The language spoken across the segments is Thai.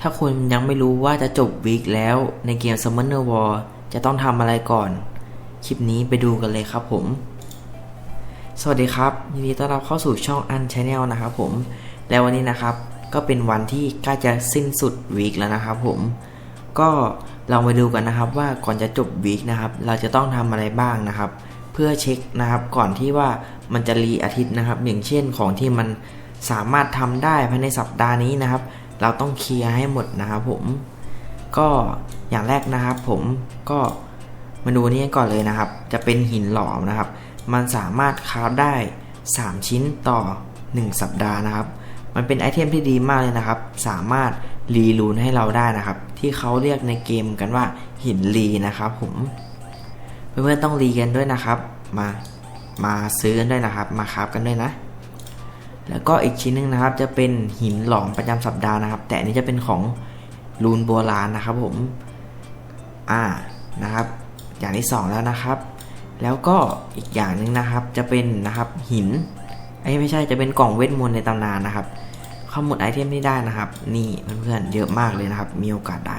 ถ้าคุณยังไม่รู้ว่าจะจบวีคแล้วในเกม Summoner War จะต้องทำอะไรก่อน คลิปนี้ไปดูกันเลยครับผม สวัสดีครับ ยินดีต้อนรับเข้าสู่ช่องอันชาแนลนะครับผม และวันนี้นะครับ ก็เป็นวันที่ใกล้จะสิ้นสุดวีคแล้วนะครับผม ก็เรามาดูกันนะครับว่าก่อนจะจบวีคนะครับ เราจะต้องทำอะไรบ้างนะครับ เพื่อเช็คนะครับ ก่อนที่ว่ามันจะรีอาทิตย์นะครับ อย่างเช่นของที่มันสามารถทำได้ภายในสัปดาห์นี้นะครับ เราต้องเคลียร์ให้หมดนะครับผม ก็อย่างแรกนะครับ ผมก็มาดูนี่ก่อนเลยนะครับ จะเป็นหินหลอมนะครับ มันสามารถคราฟได้ 3 ชิ้นต่อ 1 สัปดาห์นะครับ มันเป็นไอเทมที่ดีมากเลยนะครับ สามารถรีลูนให้เราได้นะครับ ที่เขาเรียกในเกมกันว่าหินรีนะครับผม เพื่อนๆต้องรีกันด้วยนะครับ มามาซื้อกันด้วยนะครับ มาคราฟกันด้วยนะ แล้วก็อีกชิ้นหนึงนะครับ จะเป็นหินหลอมประจำสัปดาห์นะครับ แต่อันนี้จะเป็นของรูนโบราณนะครับผมอ่านะครับ อย่างที่สองแล้วนะครับ แล้วก็อีกอย่างหนึ่งนะครับจะเป็นนะครับหินไอ้ไม่ใช่จะเป็นกล่องเวทมนต์ในตำนานนะครับ ข้อมูลไอเทมที่ได้นะครับ นี่เพื่อนๆเยอะมากเลยนะครับ มีโอกาสได้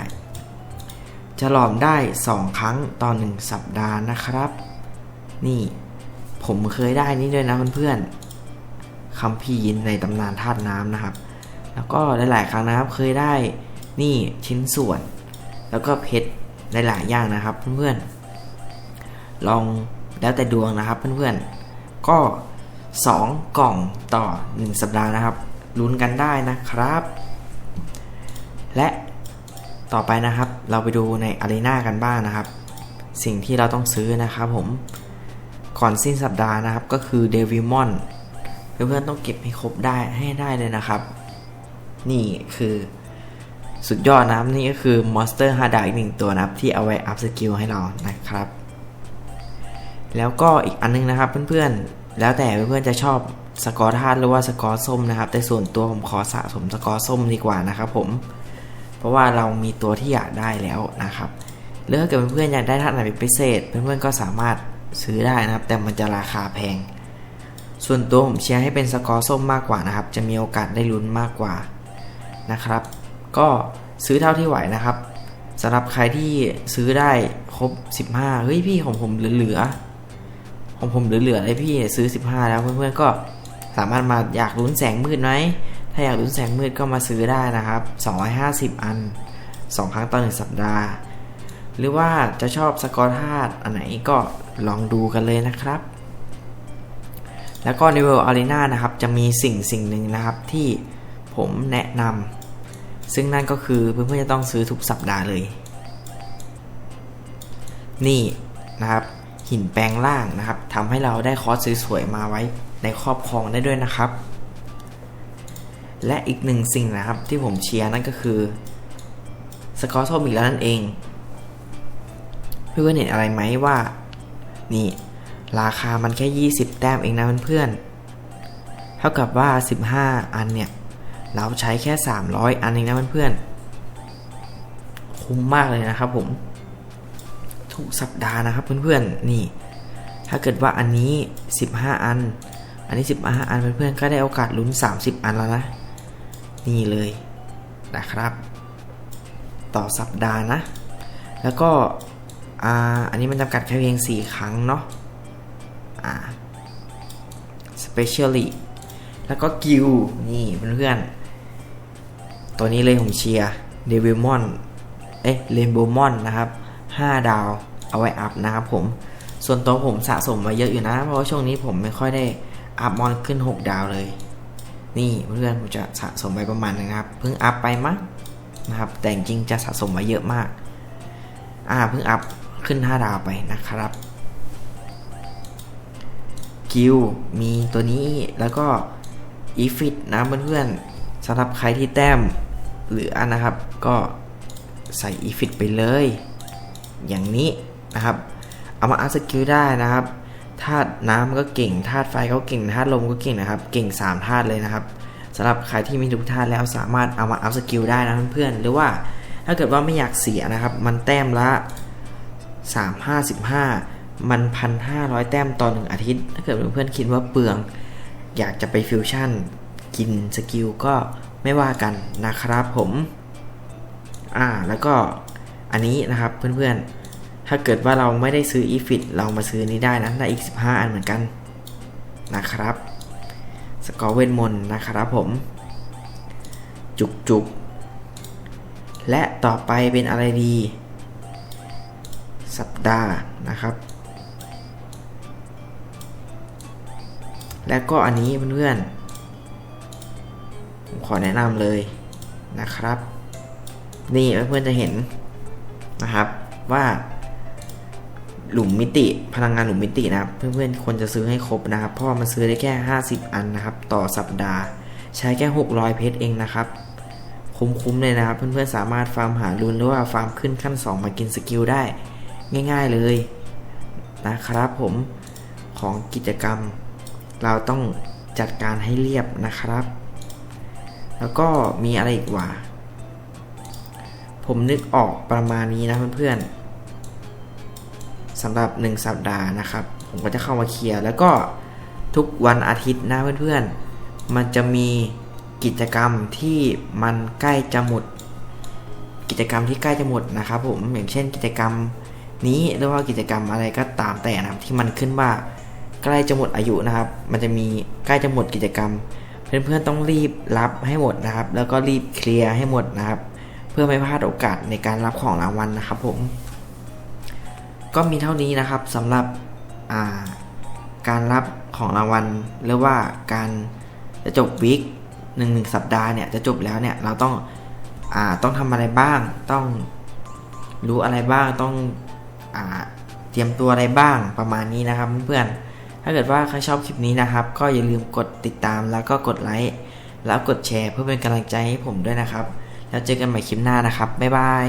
จะหลอมได้ 2 ครั้งต่อ1สัปดาห์นะครับ นี่ผมเคยได้นี่ด้วยนะเพื่อนๆ คัมภีร์ในตำนานธาตุน้ำนะครับ แล้วก็หลาย ๆ ครั้งนะครับเคยได้นี่ชิ้นส่วน แล้วก็เพชรหลายๆอย่างนะครับ เพื่อนๆลองแล้วแต่ดวงนะครับ เพื่อนๆก็ 2 กล่องต่อ 1 สัปดาห์นะครับลุ้นกันได้นะครับ และต่อไปนะครับ เราไปดูในอารีนากันบ้างนะครับ สิ่งที่เราต้องซื้อนะครับผมก่อนสิ้นสัปดาห์นะครับก็คือเดวิมอน เพื่อนๆต้องเก็บให้ครบได้ให้ได้เลยนะครับ นี่คือสุดยอดนะครับนี่ก็คือมอนสเตอร์ฮาร์ดอีกหนึ่งตัวนะครับ ที่เอาไว้อัพสกิลให้เรานะครับ แล้วก็อีกอันนึงนะครับเพื่อนๆ แล้วแต่เพื่อนๆจะชอบสกอร์ธาตุหรือว่าสกอร์ส้มนะครับ แต่ส่วนตัวผมขอสะสมสกอร์ส้มดีกว่านะครับผม เพราะว่าเรามีตัวที่อยากได้แล้วนะครับหรือถ้าเกิดเพื่อนๆอยากได้ธาตุไหนเป็นพิเศษ เพื่อนๆก็สามารถซื้อได้นะครับ แต่มันจะราคาแพง ส่วนตัวผมเชียร์ให้เป็นสกอร์ส้มมากกว่านะครับ จะมีโอกาสได้ลุ้นมากกว่านะครับ ก็ซื้อเท่าที่ไหวนะครับสำหรับใครที่ซื้อได้ครบ 15 เฮ้ยพี่ของผมเหลือๆของผมเหลือๆเลยพี่ซื้อ 15 แล้วเพื่อนๆก็สามารถมาอยากลุ้นแสงมืดไหมถ้าอยากลุ้นแสงมืดก็มาซื้อได้นะครับ 250 อัน 2 ครั้งต่อ 1 สัปดาห์ หรือว่าจะชอบสกอร์ธาตุอันไหนก็ลองดูกันเลยนะครับ แล้วก็ในเวลอารีนานะครับจะมีสิ่งสิ่งหนึ่งนะครับที่ผมแนะนำซึ่งนั่นก็คือเพื่อนๆจะต้องซื้อทุกสัปดาห์เลย นี่นะครับหินแปลงล่างนะครับทำให้เราได้คอร์สสวยๆมาไว้ในครอบครองได้ด้วยนะครับ และอีกหนึ่งสิ่งนะครับที่ผมเชียร์นั่นก็คือสกอร์โทมิกแล้วนั่นเอง เพื่อนๆเห็นอะไรไหมว่า นี่ ราคามันแค่ 20 แต้มเองนะเพื่อนๆ เท่ากับว่า 15 อันเนี่ย เราใช้แค่ 300 อันเองนะเพื่อนๆ คุ้มมากเลยนะครับผม ทุกสัปดาห์นะครับเพื่อนๆ นี่ ถ้าเกิดว่าอันนี้ 15 อัน อันนี้ 15 อันเพื่อนๆ ก็ได้โอกาสลุ้น 30 อันแล้วนะ นี่เลยนะครับ ต่อสัปดาห์นะ แล้วก็อ่าอันนี้มันจำกัดแค่เพียง 4 ครั้งเนาะ อ่า specially แล้วก็กิลนี่เพื่อนๆตัวนี้เลยผมเชียร์เดวิลมอนเอ๊ะเรนโบว์มอนนะครับ 5 ดาวเอาไว้อัพนะครับผม ส่วนตัวผมสะสมมาเยอะอยู่นะ เพราะว่าช่วงนี้ผมไม่ค่อยได้อัพมอนขึ้น 6 ดาวเลย นี่เพื่อนผมจะสะสมไปประมาณนึงครับ เพิ่งอัพไปมั้งนะครับ แต่จริงจะสะสมมาเยอะมาก อ่าเพิ่งอัพขึ้น 5 ดาวไปนะครับ กิลมีตัวนี้แล้วก็อีฟิตนะเพื่อนๆสำหรับใครที่แต้มเหลือนะครับ ก็ใส่อีฟิตไปเลย อย่างนี้นะครับ เอามาอัพสกิลได้นะครับธาตุน้ำก็เก่งธาตุไฟก็เก่งธาตุลมก็เก่งนะครับ เก่ง3ธาตุเลยนะครับสำหรับใครที่มีทุกธาตุแล้วสามารถเอามาอัพสกิลได้นะเพื่อนๆหรือว่าถ้าเกิดว่าไม่อยากเสียนะครับ มันแต้มละ3 5 15 มันพันห้าร้อยแต้มต่อหนึ่งอาทิตย์ ถ้าเกิดเพื่อนๆคิดว่าเปลือง อยากจะไปฟิวชั่น กินสกิลก็ไม่ว่ากันนะครับผม อ่าแล้วก็อันนี้นะครับเพื่อนๆ ถ้าเกิดว่าเราไม่ได้ซื้อ e f i t เรามาซื้อนี้ได้นะได้อีก 15 อันเหมือนกันนะครับ สกอร์เวนมนนะครับผม จุกจุกและต่อไปเป็นอะไรดี สัปดาห์นะครับ และก็อันนี้เพื่อนๆผมขอแนะนำเลยนะครับ นี่เพื่อนๆจะเห็นนะครับว่าหลุมมิติพลังงานหลุมมิตินะครับ เพื่อนๆควรจะซื้อให้ครบนะครับ เพราะมันซื้อได้แค่ 50 อันนะครับ ต่อสัปดาห์ ใช้แค่ 600 เพชรเองนะครับ คุ้มๆเลยนะครับ เพื่อนๆสามารถฟาร์มหารุนหรือว่าฟาร์มขึ้นขั้น 2 มากินสกิลได้ ง่าย ๆเลยนะครับผมของกิจกรรม เราต้องจัดการให้เรียบนะครับ แล้วก็มีอะไรอีกว่า ผมนึกออกประมาณนี้นะเพื่อนๆสำหรับ 1 สัปดาห์นะครับ ผมก็จะเข้ามาเคลียร์แล้วก็ทุกวันอาทิตย์นะเพื่อนๆ มันจะมีกิจกรรมที่มันใกล้จะหมด กิจกรรมที่ใกล้จะหมดนะครับผมอย่างเช่นกิจกรรมนี้หรือว่ากิจกรรมอะไรก็ตามแต่นะครับที่มันขึ้นว่า ใกล้จะหมดอายุนะครับ มันจะมีใกล้จะหมดกิจกรรม เพื่อนๆต้องรีบรับให้หมดนะครับ แล้วก็รีบเคลียร์ให้หมดนะครับ เพื่อไม่พลาดโอกาสในการรับของรางวัลนะครับผม ก็มีเท่านี้นะครับสำหรับาการรับของรางวัลหรือว่าการจะจบวิกหนึ่งหนึ่งสัปดาห์เนี่ยจะจบแล้วเนี่ยเราต้องอ่าต้องทำอะไรบ้าง ต้องรู้อะไรบ้างต้องอ่าเตรียมตัวอะไรบ้างประมาณนี้นะครับเพื่อนๆ ถ้าเกิดว่าใครชอบคลิปนี้นะครับ ก็อย่าลืมกดติดตามแล้วก็กดไลค์แล้วกดแชร์เพื่อเป็นกำลังใจให้ผมด้วยนะครับ แล้วเจอกันใหม่คลิปหน้านะครับบ๊ายบาย